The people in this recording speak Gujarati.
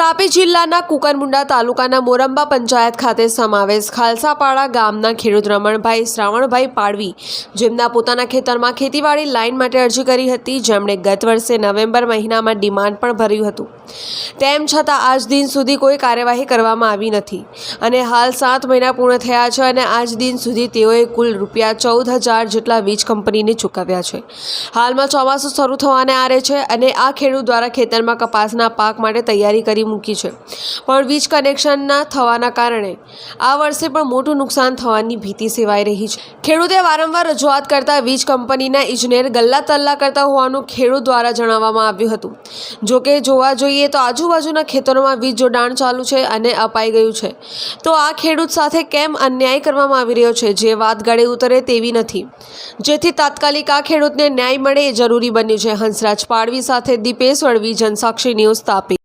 તાપી જિલ્લાના કુકરમુંડા તાલુકાના મોરંબા પંચાયત ખાતે સમાવેશ ખાલસાપાડા ગામના ખેડૂત રમણભાઈ, શ્રાવણભાઈ પાડવી, જેમના પોતાના ખેતરમાં ખેતીવાડી લાઇન માટે અરજી કરી હતી, જેમણે ગત વર્ષે નવેમ્બર મહિનામાં ડિમાન્ડ પણ ભર્યું હતું. તેમ છતાં આજ દિન સુધી કોઈ કાર્યવાહી કરવામાં આવી નથી અને હાલ સાત મહિના પૂર્ણ થયા છે અને આજ દિન સુધી તેઓએ કુલ રૂપિયા ચૌદ હજાર જેટલા વીજ કંપનીને ચૂકવ્યા છે. હાલમાં ચોમાસું શરૂ થવાને આરે છે અને આ ખેડૂત દ્વારા ખેતરમાં કપાસના પાક માટે તૈયારી કરી મૂકી છે. પણ વીજ કનેક્શન ના થવાના કારણે આ વર્ષે પણ મોટું નુકસાન થવાની ભીતિ સેવાઈ રહી છે. ખેડૂતે વારંવાર રજૂઆત કરતા વીજ કંપનીના ઇજનેર ગલ્લા તલ્લા કરતા હોવાનું ખેડૂત દ્વારા જણાવવામાં આવ્યું હતું. જોકે જોવા જોઈએ તો આજુબાજુના ખેતરોમાં વીજ જોડાણ ચાલુ છે અને અપાઈ ગયું છે. તો આ ખેડૂત સાથે કેમ અન્યાય કરવામાં આવી રહ્યો છે? જે વાત ગળે ઉતરે તેવી નથી. જેથી તાત્કાલિક આ ખેડૂતને ન્યાય મળે એ જરૂરી બન્યું છે. હંસરાજ પાડવી સાથે દીપેશ વળવી જનસાક્ષી ન્યૂઝ તાપી.